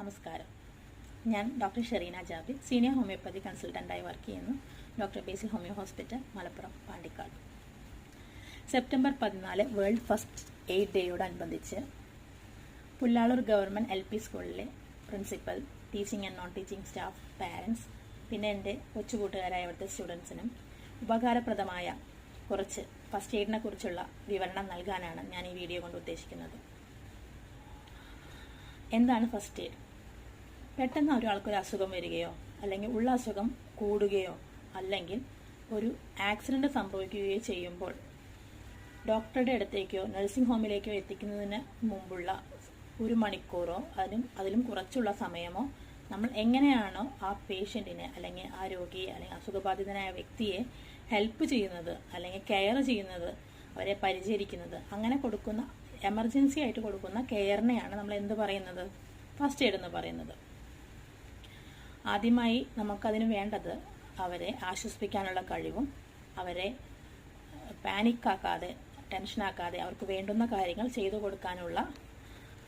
നമസ്കാരം. ഞാൻ doctor Shereena Jabi senior homeopathy കൺസൾട്ടന്റായി work ചെയ്യുന്നു. Doctor Basil homeo hospital Malappuram Pandikkad. September പതിനാല് world first aid ഡേയോടനുബന്ധിച്ച് Pullalur government L P സ്കൂളിലെ principal teaching and non teaching staff parents പിന്നെ എന്റെ കൊച്ചുകൂട്ടുകാരായ അവിടുത്തെ സ്റ്റുഡൻസിനും ഉപകാരപ്രദമായ കുറച്ച് ഫസ്റ്റ് എയ്ഡിനെ കുറിച്ചുള്ള വിവരണം നൽകാനാണ് ഞാൻ ഈ വീഡിയോ കൊണ്ട് ഉദ്ദേശിക്കുന്നത്. എന്താണ് ഫസ്റ്റ് എയ്ഡ്? പെട്ടെന്ന് ഒരാൾക്കൊരു അസുഖം വരികയോ അല്ലെങ്കിൽ ഉള്ള അസുഖം കൂടുകയോ അല്ലെങ്കിൽ ഒരു ആക്സിഡന്റ് സംഭവിക്കുകയോ ചെയ്യുമ്പോൾ ഡോക്ടറുടെ അടുത്തേക്കോ നഴ്സിംഗ് ഹോമിലേക്കോ എത്തിക്കുന്നതിന് മുമ്പുള്ള ഒരു മണിക്കൂറോ അതിലും അതിലും കുറച്ചുള്ള സമയമോ നമ്മൾ എങ്ങനെയാണോ ആ പേഷ്യന്റിനെ അല്ലെങ്കിൽ ആ രോഗിയെ അല്ലെങ്കിൽ അസുഖബാധിതനായ വ്യക്തിയെ ഹെൽപ്പ് ചെയ്യുന്നത് അല്ലെങ്കിൽ കെയർ ചെയ്യുന്നത് അവരെ പരിചരിക്കുന്നത് അങ്ങനെ കൊടുക്കുന്ന എമർജൻസി ആയിട്ട് കൊടുക്കുന്ന കെയറിനെയാണ് നമ്മൾ എന്ത് പറയുന്നത്? ഫസ്റ്റ് എയ്ഡ് എന്ന് പറയുന്നത്. ആദ്യമായി നമുക്കതിന് വേണ്ടത് അവരെ ആശ്വസിപ്പിക്കാനുള്ള കഴിവും അവരെ പാനിക്കാക്കാതെ ടെൻഷനാക്കാതെ അവർക്ക് വേണ്ടുന്ന കാര്യങ്ങൾ ചെയ്തു കൊടുക്കാനുള്ള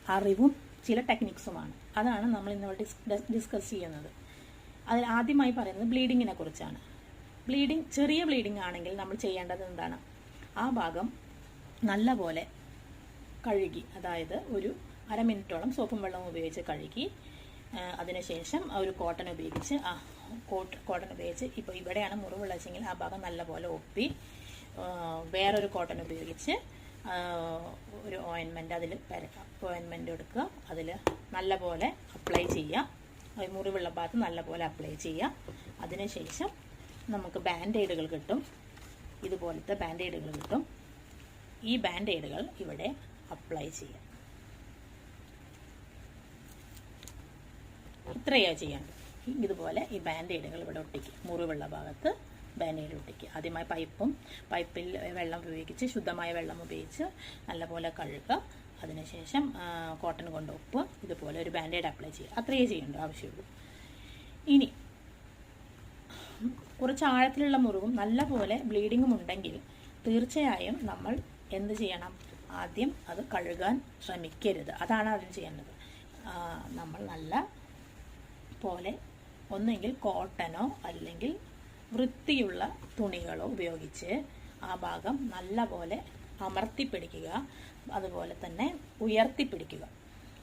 അറിവും ചില ടെക്നിക്സുമാണ്. അതാണ് നമ്മൾ ഇന്നിവിടെ ഡിസ്കസ് ചെയ്യുന്നത്. അതിൽ ആദ്യമായി പറയുന്നത് ബ്ലീഡിങ്ങിനെ കുറിച്ചാണ്. ബ്ലീഡിങ് ചെറിയ ബ്ലീഡിംഗ് ആണെങ്കിൽ നമ്മൾ ചെയ്യേണ്ടത് എന്താണ്? ആ ഭാഗം നല്ലപോലെ കഴുകി അതായത് ഒരു അര മിനിറ്റോളം സോപ്പും വെള്ളവും ഉപയോഗിച്ച് കഴുകി അതിനുശേഷം ഒരു കോട്ടൺ ഉപയോഗിച്ച് ആ കോട്ട് കോട്ടൺ ഉപയോഗിച്ച് ഇപ്പോൾ ഇവിടെയാണ് മുറിവുള്ളതെങ്കിൽ ആ ഭാഗം നല്ലപോലെ ഒപ്പി വേറൊരു കോട്ടൺ ഉപയോഗിച്ച് ഒരു ഓയിൻമെന്റ് അതിൽ പരക്കാം ഓയിൻമെന്റ് എടുക്കുക. അതിൽ നല്ലപോലെ അപ്ലൈ ചെയ്യുക. മുറിവുള്ള ഭാഗത്ത് നല്ലപോലെ അപ്ലൈ ചെയ്യുക. അതിനുശേഷം നമുക്ക് ബാൻഡേഡുകൾ കിട്ടും. ഇതുപോലത്തെ ബാൻഡേഡുകൾ കിട്ടും. ഈ ബാൻഡേഡുകൾ ഇവിടെ അപ്ലൈ ചെയ്യാം ഇത്രയോ ചെയ്യേണ്ടത് ഇതുപോലെ ഈ ബാൻഡേഡുകൾ ഇവിടെ ഒട്ടിക്കുക മുറിവുള്ള ഭാഗത്ത് ബാൻഡേഡ് ഒട്ടിക്കുക ആദ്യമായി പൈപ്പും പൈപ്പിൽ വെള്ളം ഉപയോഗിച്ച് ശുദ്ധമായ വെള്ളം ഉപയോഗിച്ച് നല്ലപോലെ കഴുകുക. അതിനുശേഷം കോട്ടൺ കൊണ്ട് ഉപ്പ് ഇതുപോലെ ഒരു ബാൻഡേഡ് അപ്ലൈ ചെയ്യുക. അത്രയേ ചെയ്യേണ്ട ആവശ്യമുള്ളൂ. ഇനി കുറച്ച് ആഴത്തിലുള്ള മുറിവും നല്ലപോലെ ബ്ലീഡിങ്ങും ഉണ്ടെങ്കിൽ തീർച്ചയായും നമ്മൾ എന്ത് ചെയ്യണം? ആദ്യം അത് കഴുകാൻ ശ്രമിക്കരുത്. അതാണ് ആദ്യം ചെയ്യേണ്ടത്. നമ്മൾ നല്ല പോലെ ഒന്നെങ്കിൽ കോട്ടനോ അല്ലെങ്കിൽ വൃത്തിയുള്ള തുണികളോ ഉപയോഗിച്ച് ആ ഭാഗം നല്ലപോലെ അമർത്തിപ്പിടിക്കുക. അതുപോലെ തന്നെ ഉയർത്തിപ്പിടിക്കുക.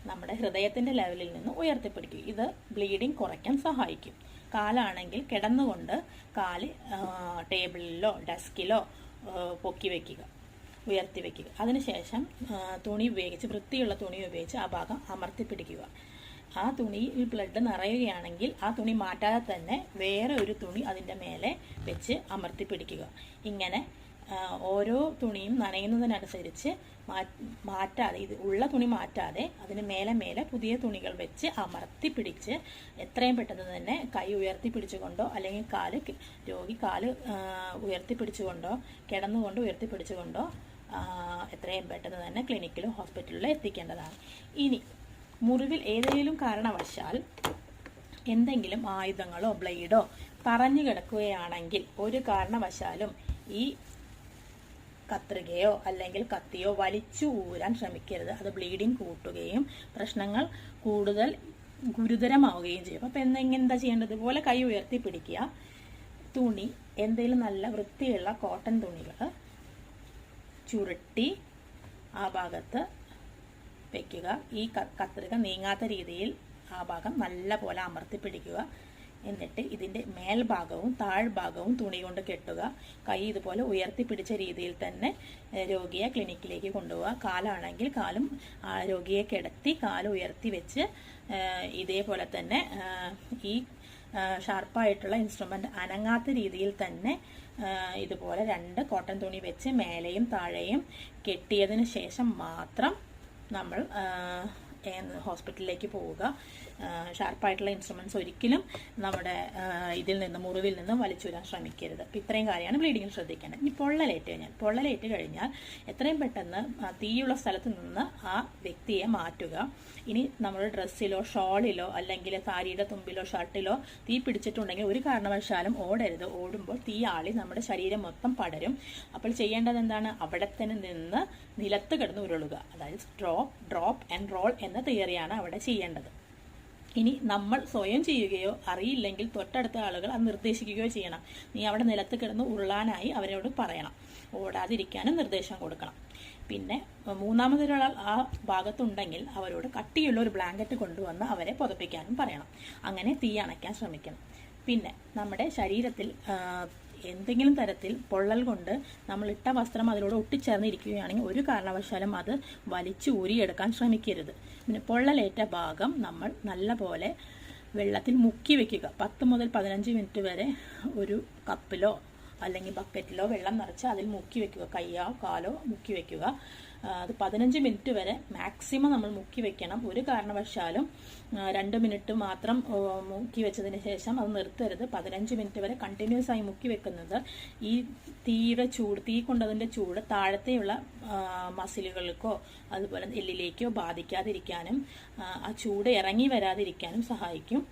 നമ്മുടെ ഹൃദയത്തിന്റെ ലെവലിൽ നിന്ന് ഉയർത്തിപ്പിടിക്കുക. ഇത് ബ്ലീഡിങ് കുറയ്ക്കാൻ സഹായിക്കും. കാലാണെങ്കിൽ കിടന്നുകൊണ്ട് കാൽ ടേബിളിലോ ഡെസ്കിലോ പൊക്കി വയ്ക്കുക ഉയർത്തി വയ്ക്കുക അതിനുശേഷം തുണി ഉപയോഗിച്ച് വൃത്തിയുള്ള തുണി ഉപയോഗിച്ച് ആ ഭാഗം അമർത്തിപ്പിടിക്കുക. ആ തുണിയിൽ ബ്ലഡ് നിറയുകയാണെങ്കിൽ ആ തുണി മാറ്റാതെ തന്നെ വേറെ ഒരു തുണി അതിന്റെ മേലെ വെച്ച് അമർത്തി പിടിക്കുക. ഇങ്ങനെ ഓരോ തുണിയും നനയുന്നതിനനുസരിച്ച് മാറ്റാതെ ഇത് ഉള്ള തുണി മാറ്റാതെ അതിന് മേലെ മേലെ പുതിയ തുണികൾ വെച്ച് അമർത്തി പിടിച്ച് എത്രയും പെട്ടെന്ന് തന്നെ കൈ ഉയർത്തി പിടിച്ചുകൊണ്ടോ അല്ലെങ്കിൽ കാൽ രോഗി കാൽ ഉയർത്തി പിടിച്ചുകൊണ്ടോ കിടന്നുകൊണ്ട് ഉയർത്തി പിടിച്ചുകൊണ്ടോ എത്രയും പെട്ടെന്ന് തന്നെ ക്ലിനിക്കിലോ ഹോസ്പിറ്റലിലോ എത്തിക്കേണ്ടതാണ്. ഇനി മുറിവിൽ ഏതെങ്കിലും കാരണവശാൽ എന്തെങ്കിലും ആയുധങ്ങളോ ബ്ലേഡോ പറഞ്ഞു കിടക്കുകയാണെങ്കിൽ ഒരു കാരണവശാലും ഈ കത്രികയോ അല്ലെങ്കിൽ കത്തിയോ വലിച്ചു ഊരാൻ ശ്രമിക്കരുത്. അത് ബ്ലീഡിങ് കൂട്ടുകയും പ്രശ്നങ്ങൾ കൂടുതൽ ഗുരുതരമാവുകയും ചെയ്യും. അപ്പം എന്തെങ്കിലും എന്താ ചെയ്യേണ്ടത്? പോലെ കൈ ഉയർത്തി പിടിക്കുക. തുണി എന്തെങ്കിലും നല്ല വൃത്തിയുള്ള കോട്ടൺ തുണികൾ ചുരുട്ടി ആ ഭാഗത്ത് വെക്കുക. ഈ കത്രിക നീങ്ങാത്ത രീതിയിൽ ആ ഭാഗം നല്ല പോലെ അമർത്തി പിടിക്കുക. എന്നിട്ട് ഇതിന്റെ മേൽഭാഗവും താഴ്ഭാഗവും തുണി കൊണ്ട് കെട്ടുക. കൈ ഇതുപോലെ ഉയർത്തി പിടിച്ച രീതിയിൽ തന്നെ രോഗിയെ ക്ലിനിക്കിലേക്ക് കൊണ്ടുപോവുക. കാലാണെങ്കിൽ കാലും രോഗിയെ കിടത്തി കാൽ ഉയർത്തി വെച്ച് ഇതേപോലെ തന്നെ ഈ ഷാർപ്പായിട്ടുള്ള ഇൻസ്ട്രുമെന്റ് അനങ്ങാത്ത രീതിയിൽ തന്നെ ഇതുപോലെ രണ്ട് കോട്ടൺ തുണി വെച്ച് മേലെയും താഴെയും കെട്ടിയതിന് ശേഷം മാത്രം നമ്മൾ ഹോസ്പിറ്റലിലേക്ക് പോവുക. ഷാർപ്പായിട്ടുള്ള ഇൻസ്ട്രുമെന്റ്സ് ഒരിക്കലും നമ്മുടെ ഇതിൽ നിന്ന് മുറിവിൽ നിന്നും വലിച്ചുവരാൻ ശ്രമിക്കരുത്. അപ്പം ഇത്രയും കാര്യമാണ് ബ്ലീഡിങ്ങിൽ ശ്രദ്ധിക്കേണ്ടത്. ഇനി പൊള്ളലേറ്റ് കഴിഞ്ഞാൽ പൊള്ളലേറ്റ് കഴിഞ്ഞാൽ എത്രയും പെട്ടെന്ന് തീയുള്ള സ്ഥലത്ത് നിന്ന് ആ വ്യക്തിയെ മാറ്റുക. ഇനി നമ്മുടെ ഡ്രസ്സിലോ ഷോളിലോ അല്ലെങ്കിൽ സാരിയുടെ തുമ്പിലോ ഷർട്ടിലോ തീ പിടിച്ചിട്ടുണ്ടെങ്കിൽ ഒരു കാരണവശാലും ഓടരുത്. ഓടുമ്പോൾ തീ ആളി നമ്മുടെ ശരീരം മൊത്തം പടരും. അപ്പോൾ ചെയ്യേണ്ടത് എന്താണ്? അവിടെ തന്നെ നിന്ന് നിലത്ത് കിടന്ന് ഉരുളുക. അതായത് ഡ്രോപ്പ് ഡ്രോപ്പ് ആൻഡ് റോൾ എന്ന തിയറിയാണ് അവിടെ ചെയ്യേണ്ടത്. ഇനി നമ്മൾ സ്വയം ചെയ്യുകയോ അറിയില്ലെങ്കിൽ തൊട്ടടുത്ത ആളുകൾ അത് നിർദ്ദേശിക്കുകയോ ചെയ്യണം. നീ അവിടെ നിലത്ത് കിടന്ന് ഉരുളാനായി അവരോട് പറയണം. ഓടാതിരിക്കാനും നിർദ്ദേശം കൊടുക്കണം. പിന്നെ മൂന്നാമതൊരാൾ ആ ഭാഗത്തുണ്ടെങ്കിൽ അവരോട് കട്ടിയുള്ള ഒരു ബ്ലാങ്കറ്റ് കൊണ്ടുവന്ന് അവരെ പുതപ്പിക്കാനും പറയണം. അങ്ങനെ തീ അണയ്ക്കാൻ ശ്രമിക്കണം. പിന്നെ നമ്മുടെ ശരീരത്തിൽ എന്തെങ്കിലും തരത്തിൽ പൊള്ളൽ കൊണ്ട് നമ്മൾ ഇട്ട വസ്ത്രം അതിലൂടെ ഒട്ടിച്ചേർന്നിരിക്കുകയാണെങ്കിൽ ഒരു കാരണവശാലും അത് വലിച്ചു ഊരിയെടുക്കാൻ ശ്രമിക്കരുത്. പിന്നെ പൊള്ളലേറ്റ ഭാഗം നമ്മൾ നല്ലപോലെ വെള്ളത്തിൽ മുക്കി വെക്കുക. പത്ത് മുതൽ പതിനഞ്ച് മിനിറ്റ് വരെ ഒരു കപ്പിലോ അല്ലെങ്കിൽ ബക്കറ്റിലോ വെള്ളം നിറച്ച് അതിൽ മുക്കി വെക്കുക. കയ്യോ കാലോ മുക്കി വെക്കുക. അത് പതിനഞ്ച് മിനിറ്റ് വരെ മാക്സിമം നമ്മൾ മുക്കി വെക്കണം. ഒരു കാരണവശാലും രണ്ട് മിനിറ്റ് മാത്രം മുക്കി വെച്ചതിന് ശേഷം അത് നിർത്തരുത്. പതിനഞ്ച് മിനിറ്റ് വരെ കണ്ടിന്യൂസ് ആയി മുക്കി വെക്കുന്നത് ഈ തീയുടെ ചൂട് തീ കൊണ്ടതിന്റെ ചൂട് താഴത്തെയുള്ള മസിലുകൾക്കോ അതുപോലെ എല്ലിലേക്കോ ബാധിക്കാതിരിക്കാനും ആ ചൂട് ഇറങ്ങി വരാതിരിക്കാനും സഹായിക്കും.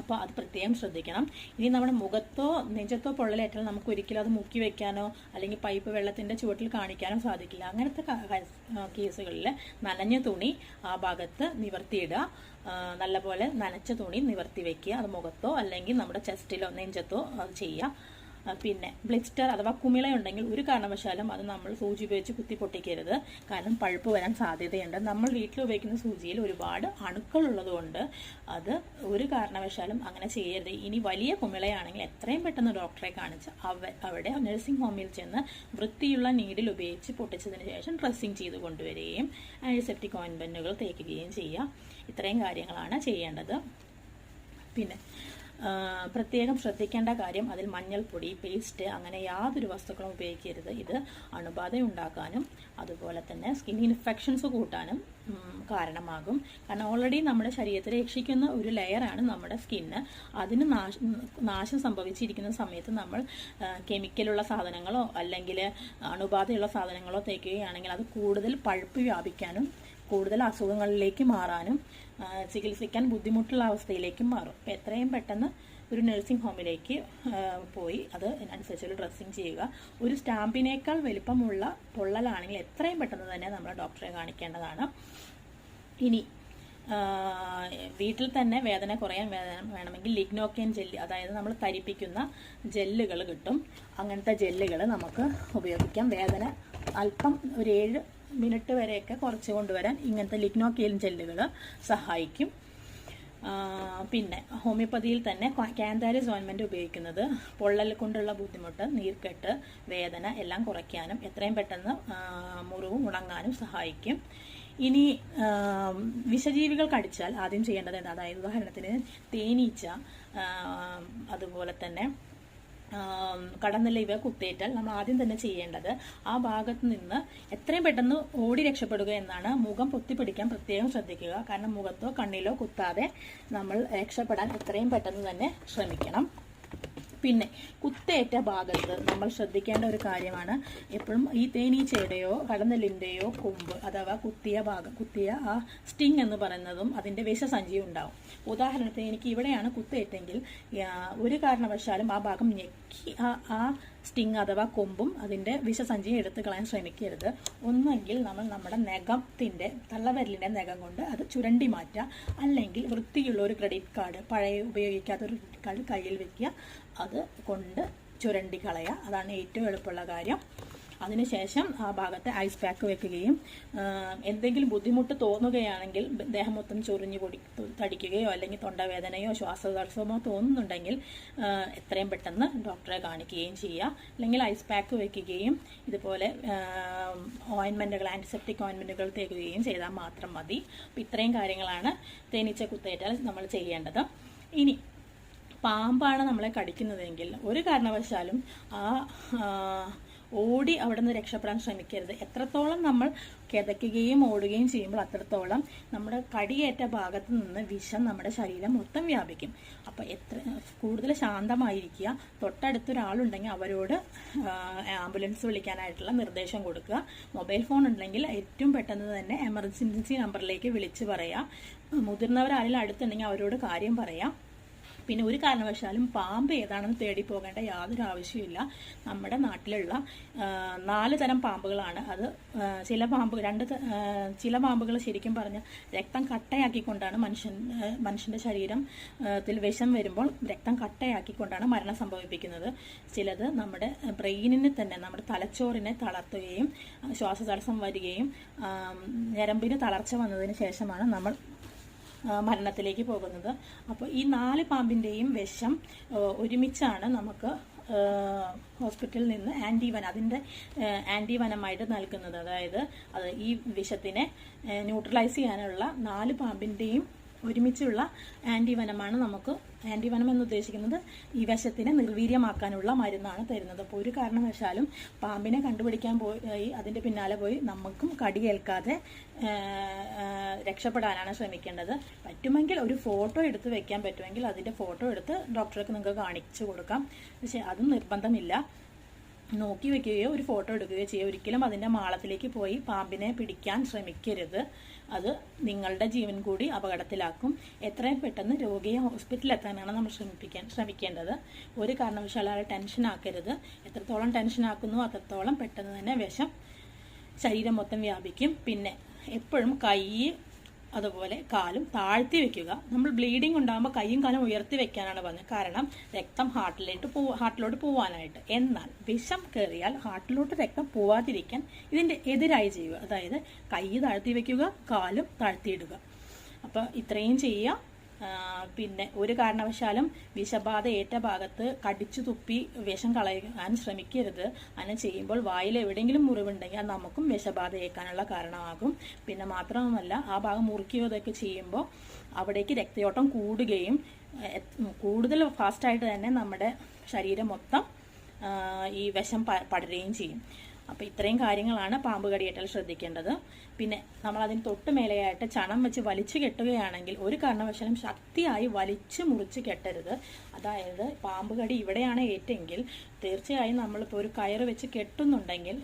അപ്പോൾ അത് പ്രത്യേകം ശ്രദ്ധിക്കണം. ഇനി നമ്മുടെ മുഖത്തോ നെഞ്ചത്തോ പൊള്ളലേറ്റാൽ നമുക്ക് ഒരിക്കലും അത് മുക്കി വെക്കാനോ അല്ലെങ്കിൽ പൈപ്പ് വെള്ളത്തിന്റെ ചുവട്ടിൽ കാണിക്കാനോ സാധിക്കില്ല. അങ്ങനത്തെ കേസുകളിൽ നനഞ്ഞ തുണി ആ ഭാഗത്ത് നിവർത്തിയിടുക. നല്ലപോലെ നനച്ച തുണി നിവർത്തി വെക്കുക. അത് മുഖത്തോ അല്ലെങ്കിൽ നമ്മുടെ ചെസ്റ്റിലോ നെഞ്ചത്തോ അത് ചെയ്യുക. പിന്നെ ബ്ലിസ്റ്റർ അഥവാ കുമിളയുണ്ടെങ്കിൽ ഒരു കാരണവശാലും അത് നമ്മൾ സൂചി ഉപയോഗിച്ച് കുത്തി പൊട്ടിക്കരുത് കാരണം പഴുപ്പ് വരാൻ സാധ്യതയുണ്ട്. നമ്മൾ വീട്ടിൽ ഉപയോഗിക്കുന്ന സൂചിയിൽ ഒരുപാട് അണുക്കൾ ഉള്ളതുകൊണ്ട് അത് ഒരു കാരണവശാലും അങ്ങനെ ചെയ്യരുത്. ഇനി വലിയ കുമിളയാണെങ്കിൽ എത്രയും പെട്ടെന്ന് ഡോക്ടറെ കാണിച്ച് അവ അവിടെ നഴ്സിംഗ് ഹോമിൽ ചെന്ന് വൃത്തിയുള്ള നീഡിൽ ഉപയോഗിച്ച് പൊട്ടിച്ചതിന് ശേഷം ഡ്രസ്സിങ് ചെയ്ത് കൊണ്ടുവരികയും ആന്റിസെപ്റ്റിക് ഓയിൻമെന്റുകൾ തേക്കുകയും ചെയ്യുക. ഇത്രയും കാര്യങ്ങളാണ് ചെയ്യേണ്ടത്. പിന്നെ പ്രത്യേകം ശ്രദ്ധിക്കേണ്ട കാര്യം അതിൽ മഞ്ഞൾപ്പൊടി പേസ്റ്റ് അങ്ങനെ യാതൊരു വസ്തുക്കളും ഉപയോഗിക്കരുത്. ഇത് അണുബാധ ഉണ്ടാക്കാനും അതുപോലെ തന്നെ സ്കിൻ ഇൻഫെക്ഷൻസ് കൂട്ടാനും കാരണമാകും. കാരണം ഓൾറെഡി നമ്മുടെ ശരീരത്തെ രക്ഷിക്കുന്ന ഒരു ലെയറാണ് നമ്മുടെ സ്കിന്ന് അതിന് നാശ സംഭവിച്ചിരിക്കുന്ന സമയത്ത് നമ്മൾ കെമിക്കലുള്ള സാധനങ്ങളോ അല്ലെങ്കിൽ അണുബാധയുള്ള സാധനങ്ങളോ തേക്കുകയാണെങ്കിൽ അത് കൂടുതൽ പഴുപ്പ് വ്യാപിക്കാനും കൂടുതൽ അസുഖങ്ങളിലേക്ക് മാറാനും ചികിത്സിക്കാൻ ബുദ്ധിമുട്ടുള്ള അവസ്ഥയിലേക്കും മാറും. അപ്പം എത്രയും പെട്ടെന്ന് ഒരു നഴ്സിംഗ് ഹോമിലേക്ക് പോയി അത് അതിനനുസരിച്ചുള്ള ഡ്രസ്സിങ് ചെയ്യുക. ഒരു സ്റ്റാമ്പിനേക്കാൾ വലിപ്പമുള്ള പൊള്ളലാണെങ്കിൽ എത്രയും പെട്ടെന്ന് തന്നെ നമ്മൾ ഡോക്ടറെ കാണിക്കേണ്ടതാണ്. ഇനി വീട്ടിൽ തന്നെ വേദന കുറയാൻ വേദന വേണമെങ്കിൽ ലിഗ്നോക്കൻ ജെല്ല് അതായത് നമ്മൾ തരിപ്പിക്കുന്ന ജെല്ലുകൾ കിട്ടും. അങ്ങനത്തെ ജെല്ലുകൾ നമുക്ക് ഉപയോഗിക്കാം. വേദന അല്പം ഒരു ഏഴ് മിനിറ്റ് വരെയൊക്കെ കുറച്ച് കൊണ്ടുവരാൻ ഇങ്ങനത്തെ ലിഗ്നോക്കിയൽ ജെല്ലുകൾ സഹായിക്കും. പിന്നെ ഹോമിയോപ്പതിയിൽ തന്നെ കാന്താരിസ് ഓയിൻമെന്റ് ഉപയോഗിക്കുന്നത് പൊള്ളൽ കൊണ്ടുള്ള ബുദ്ധിമുട്ട് നീർക്കെട്ട് വേദന എല്ലാം കുറയ്ക്കാനും എത്രയും പെട്ടെന്ന് മുറിവും ഉണങ്ങാനും സഹായിക്കും. ഇനി വിഷജീവികൾ കടിച്ചാൽ ആദ്യം ചെയ്യേണ്ടത് എന്താ? അതായത് ഉദാഹരണത്തിന് തേനീച്ച അതുപോലെ തന്നെ കടന്നല്ല ഇവ കുത്തേറ്റാൽ? നമ്മൾ ആദ്യം തന്നെ ചെയ്യേണ്ടത് ആ ഭാഗത്ത് നിന്ന് എത്രയും പെട്ടെന്ന് ഓടി രക്ഷപ്പെടുക എന്നാണ്. മുഖം പൊത്തിപ്പിടിക്കാൻ പ്രത്യേകം ശ്രദ്ധിക്കുക. കാരണം മുഖത്തോ കണ്ണിലോ കുത്താതെ നമ്മൾ രക്ഷപ്പെടാൻ എത്രയും പെട്ടെന്ന് തന്നെ ശ്രമിക്കണം. പിന്നെ കുത്തേറ്റ ഭാഗത്ത് നമ്മൾ ശ്രദ്ധിക്കേണ്ട ഒരു കാര്യമാണ് എപ്പോഴും ഈ തേനീച്ചയുടെയോ കടന്നലിന്റെയോ കൊമ്പ് അഥവാ കുത്തിയ ഭാഗം കുത്തിയ ആ സ്റ്റിങ് എന്ന് പറയുന്നതും അതിന്റെ വിഷസഞ്ചി ഉണ്ടാവും. ഉദാഹരണത്തിന് എനിക്ക് ഇവിടെയാണ് കുത്തേറ്റെങ്കിൽ ഒരു കാരണവശാലും ആ ഭാഗം ഞെക്കി ആ ആ സ്റ്റിങ് അഥവാ കൊമ്പും അതിന്റെ വിഷസഞ്ചിയും എടുത്ത് കളയാൻ ശ്രമിക്കരുത്. ഒന്നെങ്കിൽ നമ്മൾ നമ്മുടെ നഖത്തിന്റെ തള്ളവരലിന്റെ നഖം കൊണ്ട് അത് ചുരണ്ടി മാറ്റുക. അല്ലെങ്കിൽ വൃത്തിയുള്ള ഒരു ക്രെഡിറ്റ് കാർഡ് പഴയ ഉപയോഗിക്കാത്ത ഒരു ക്രെഡിറ്റ് കാർഡ് കയ്യിൽ വെക്കുക. അത് കൊണ്ട് ചുരണ്ടി കളയുക അതാണ് ഏറ്റവും എളുപ്പമുള്ള കാര്യം. അതിനുശേഷം ആ ഭാഗത്ത് ഐസ് പാക്ക് വെക്കുകയും എന്തെങ്കിലും ബുദ്ധിമുട്ട് തോന്നുകയാണെങ്കിൽ ദേഹം മൊത്തം ചൊറിഞ്ഞു പൊടി തടിക്കുകയോ അല്ലെങ്കിൽ തൊണ്ടവേദനയോ ശ്വാസതടസ്സമോ തോന്നുന്നുണ്ടെങ്കിൽ എത്രയും പെട്ടെന്ന് ഡോക്ടറെ കാണിക്കുകയും ചെയ്യുക അല്ലെങ്കിൽ ഐസ് പാക്ക് വെക്കുകയും ഇതുപോലെ ഓയിൻമെന്റുകൾ ആന്റിസെപ്റ്റിക് ഓയിൻമെന്റുകൾ തേക്കുകയും ചെയ്താൽ മാത്രം മതി. ഇത്രയും കാര്യങ്ങളാണ് തേനീച്ച കുത്തേറ്റാൽ നമ്മൾ ചെയ്യേണ്ടത്. ഇനി പാമ്പാണ് നമ്മളെ കടിക്കുന്നതെങ്കിൽ ഒരു കാരണവശാലും ആ ഓടി അവിടെ നിന്ന് രക്ഷപ്പെടാൻ ശ്രമിക്കരുത്. എത്രത്തോളം നമ്മൾ കിതയ്ക്കുകയും ഓടുകയും ചെയ്യുമ്പോൾ അത്രത്തോളം നമ്മുടെ കടിയേറ്റ ഭാഗത്ത് നിന്ന് വിഷം നമ്മുടെ ശരീരം മൊത്തം വ്യാപിക്കും. അപ്പോൾ എത്ര കൂടുതൽ ശാന്തമായിരിക്കുക. തൊട്ടടുത്തൊരാളുണ്ടെങ്കിൽ അവരോട് ആ, ആംബുലൻസ് വിളിക്കാനായിട്ടുള്ള നിർദ്ദേശം കൊടുക്കുക. മൊബൈൽ ഫോൺ ഉണ്ടെങ്കിൽ ഏറ്റവും പെട്ടെന്ന് തന്നെ എമർജൻസി നമ്പറിലേക്ക് വിളിച്ച് പറയുക മുതിർന്നവരാരെങ്കിലും അടുത്തുണ്ടെങ്കിൽ അവരോട് കാര്യം പറയാം. പിന്നെ ഒരു കാരണവശാലും പാമ്പ് ഏതാണെന്ന് തേടി പോകേണ്ട യാതൊരു ആവശ്യമില്ല നമ്മുടെ നാട്ടിലുള്ള നാല് തരം പാമ്പുകളാണ് അത്. ചില പാമ്പ് രണ്ട് ചില പാമ്പുകൾ ശരിക്കും പറഞ്ഞാൽ രക്തം കട്ടയാക്കിക്കൊണ്ടാണ് മനുഷ്യൻ മനുഷ്യന്റെ മനുഷ്യന്റെ ശരീരം ആ, വിഷം വരുമ്പോൾ രക്തം കട്ടയാക്കിക്കൊണ്ടാണ് മരണം സംഭവിപ്പിക്കുന്നത്. ചിലത് നമ്മുടെ ബ്രെയിനിനെ തന്നെ നമ്മുടെ തലച്ചോറിനെ തളർത്തുകയും ശ്വാസതടസ്സം വരികയും ഞരമ്പിന് തളർച്ച വന്നതിന് ശേഷമാണ് നമ്മൾ മരണത്തിലേക്ക് പോകുന്നത്. അപ്പോൾ ഈ നാല് പാമ്പിന്റെയും വിഷം ഒരുമിച്ചാണ് നമുക്ക് ഹോസ്പിറ്റലിൽ നിന്ന് ആന്റിവൻ അതിന്റെ ആന്റിവനമായിട്ട് നൽകുന്നത്. അതായത് അത് ഈ വിഷത്തിനെ ന്യൂട്രലൈസ് ചെയ്യാനുള്ള നാല് പാമ്പിന്റെയും ഒരുമിച്ചുള്ള ആന്റിവനമാണ് നമുക്ക് ആന്റിവനം എന്ന് ഉദ്ദേശിക്കുന്നത് ഈ വിഷത്തിനെ നിർവീര്യമാക്കാനുള്ള മരുന്നാണ് തരുന്നത്. അപ്പോൾ ഒരു കാരണവശാലും പാമ്പിനെ കണ്ടുപിടിക്കാൻ പോയി അതിന്റെ പിന്നാലെ പോയി നമുക്കും കടിയേൽക്കാതെ രക്ഷപ്പെടാനാണ് ശ്രമിക്കേണ്ടത്. പറ്റുമെങ്കിൽ ഒരു ഫോട്ടോ എടുത്ത് വെക്കാൻ പറ്റുമെങ്കിൽ അതിന്റെ ഫോട്ടോ എടുത്ത് ഡോക്ടർക്ക് നിങ്ങൾക്ക് കാണിച്ചു കൊടുക്കാം. പക്ഷേ അതും നിർബന്ധമില്ല. നോക്കി വെക്കുകയോ ഒരു ഫോട്ടോ എടുക്കുകയോ ചെയ്യുക. ഒരിക്കലും അതിന്റെ മാളത്തിലേക്ക് പോയി പാമ്പിനെ പിടിക്കാൻ ശ്രമിക്കരുത്. അത് നിങ്ങളുടെ ജീവൻ കൂടി അപകടത്തിലാക്കും. എത്രയും പെട്ടെന്ന് രോഗിയെ ഹോസ്പിറ്റലിൽ എത്താനാണ് നമ്മൾ ശ്രമിപ്പിക്കാൻ ശ്രമിക്കേണ്ടത്. ഒരു കാരണവശാലും ടെൻഷൻ ആക്കരുത്. എത്രത്തോളം ടെൻഷൻ ആക്കുന്നു അത്രത്തോളം പെട്ടെന്ന് തന്നെ വിഷം ശരീരം മൊത്തം വ്യാപിക്കും. പിന്നെ എപ്പോഴും കൈ അതുപോലെ കാലും താഴ്ത്തി വെക്കുക. നമ്മൾ ബ്ലീഡിംഗ് ഉണ്ടാകുമ്പോൾ കൈയും കാലും ഉയർത്തി വെക്കാനാണ് പറഞ്ഞത്. കാരണം രക്തം ഹാർട്ടിലേക്ക് പോ ഹാർട്ടിലോട്ട് പോവാനായിട്ട്. എന്നാൽ വിഷം കയറിയാൽ ഹാർട്ടിലോട്ട് രക്തം പോവാതിരിക്കാൻ ഇതിന്റെ എതിരായി ചെയ്യുക. അതായത് കൈ താഴ്ത്തി വെക്കുക കാലും താഴ്ത്തിയിടുക. അപ്പോൾ ഇത്രയും ചെയ്യുക. പിന്നെ ഒരു കാരണവശാലും വിഷബാധ ഏറ്റ ഭാഗത്ത് കടിച്ചു തുപ്പി വിഷം കളയാൻ ശ്രമിക്കരുത്. അങ്ങനെ ചെയ്യുമ്പോൾ വായിൽ എവിടെയെങ്കിലും മുറിവുണ്ടെങ്കിൽ അത് നമുക്കും വിഷബാധ ഏൽക്കാനുള്ള കാരണമാകും. പിന്നെ മാത്രമല്ല ആ ഭാഗം മുറിക്കുകയോ ചെയ്യുമ്പോൾ അവിടേക്ക് രക്തയോട്ടം കൂടുകയും കൂടുതൽ ഫാസ്റ്റായിട്ട് തന്നെ നമ്മുടെ ശരീരം മൊത്തം ഈ വിഷം പടരുകയും ചെയ്യും. അപ്പോൾ ഇത്രയും കാര്യങ്ങളാണ് പാമ്പ് കടിയേറ്റാൽ ശ്രദ്ധിക്കേണ്ടത്. പിന്നെ നമ്മൾ അതിന് തൊട്ട് മേലെയായിട്ട് ചണം വെച്ച് വലിച്ചു കെട്ടുകയാണെങ്കിൽ ഒരു കാരണവശാലും ശക്തിയായി വലിച്ചു മുറിച്ച് കെട്ടരുത്. അതായത് പാമ്പ് കടി ഇവിടെയാണ് ഏറ്റെങ്കിൽ തീർച്ചയായും നമ്മളിപ്പോൾ ഒരു കയറ് വെച്ച് കെട്ടുന്നുണ്ടെങ്കിൽ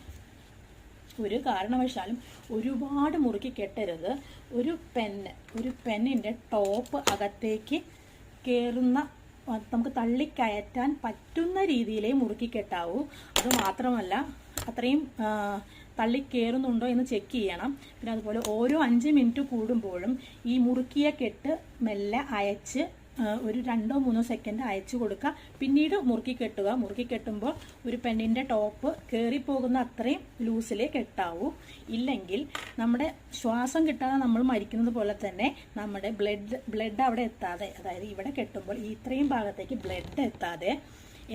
ഒരു കാരണവശാലും ഒരുപാട് മുറുക്കി കെട്ടരുത്. ഒരു പെന്ന് ഒരു പെന്നിന്റെ ടോപ്പ് അകത്തേക്ക് കയറുന്ന നമുക്ക് തള്ളിക്കയറ്റാൻ പറ്റുന്ന രീതിയിലേ മുറുക്കി കെട്ടാവൂ. അത് മാത്രമല്ല അത്രയും തള്ളി കയറുന്നുണ്ടോ എന്ന് ചെക്ക് ചെയ്യണം. പിന്നെ അതുപോലെ ഓരോ അഞ്ച് മിനിറ്റ് കൂടുമ്പോഴും ഈ മുറുക്കിയ കെട്ട് മെല്ലെ അയച്ച് ഒരു രണ്ടോ മൂന്നോ സെക്കൻഡ് അയച്ചു കൊടുക്കുക. പിന്നീട് മുറുക്കി കെട്ടുക. മുറുക്കി കെട്ടുമ്പോൾ ഒരു പെണ്ണിന്റെ ടോപ്പ് കയറിപ്പോകുന്ന അത്രയും ലൂസിലേ കെട്ടാവൂ. ഇല്ലെങ്കിൽ നമ്മുടെ ശ്വാസം കിട്ടാതെ നമ്മൾ മരിക്കുന്നത് പോലെ തന്നെ നമ്മുടെ ബ്ലഡ് ബ്ലഡ് അവിടെ എത്താതെ അതായത് ഇവിടെ കെട്ടുമ്പോൾ ഈ ഇത്രയും ഭാഗത്തേക്ക് ബ്ലഡ് എത്താതെ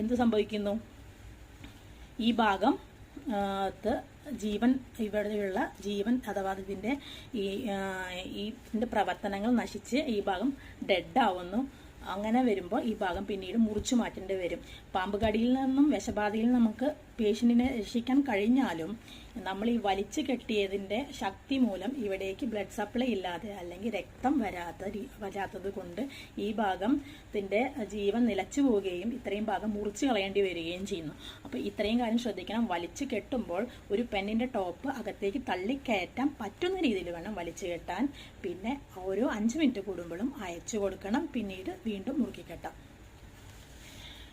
എന്ത് സംഭവിക്കുന്നു? ഈ ഭാഗം ജീവൻ ഇവിടെയുള്ള ജീവൻ അഥവാ ഇതിന്റെ ഈ ഇതിന്റെ പ്രവർത്തനങ്ങൾ നശിച്ച് ഈ ഭാഗം ഡെഡ് ആവുന്നു. അങ്ങനെ വരുമ്പോൾ ഈ ഭാഗം പിന്നീട് മുറിച്ചു മാറ്റേണ്ടി വരും. പാമ്പുകടിയിൽ നിന്നും വിഷബാധയിൽ നമുക്ക് പേഷ്യന്റിനെ രക്ഷിക്കാൻ കഴിഞ്ഞാലും നമ്മൾ ഈ വലിച്ചു കെട്ടിയതിന്റെ ശക്തി മൂലം ഇവിടേക്ക് ബ്ലഡ് സപ്ലൈ ഇല്ലാതെ അല്ലെങ്കിൽ രക്തം വരാത്ത വരാത്തത് കൊണ്ട് ഈ ഭാഗത്തിന്റെ ജീവൻ നിലച്ചു പോവുകയും ഇത്രയും ഭാഗം മുറിച്ചു കളയേണ്ടി വരികയും ചെയ്യുന്നു. അപ്പോൾ ഇത്രയും കാര്യം ശ്രദ്ധിക്കണം. വലിച്ചു കെട്ടുമ്പോൾ ഒരു പെണ്ണിന്റെ ടോപ്പ് അകത്തേക്ക് തള്ളിക്കയറ്റാൻ പറ്റുന്ന രീതിയിൽ വേണം വലിച്ചു കെട്ടാൻ. പിന്നെ ഓരോ അഞ്ച് മിനിറ്റ് കൂടുമ്പോഴും അയച്ചു കൊടുക്കണം. പിന്നീട് വീണ്ടും മുറുക്കി കെട്ടാം.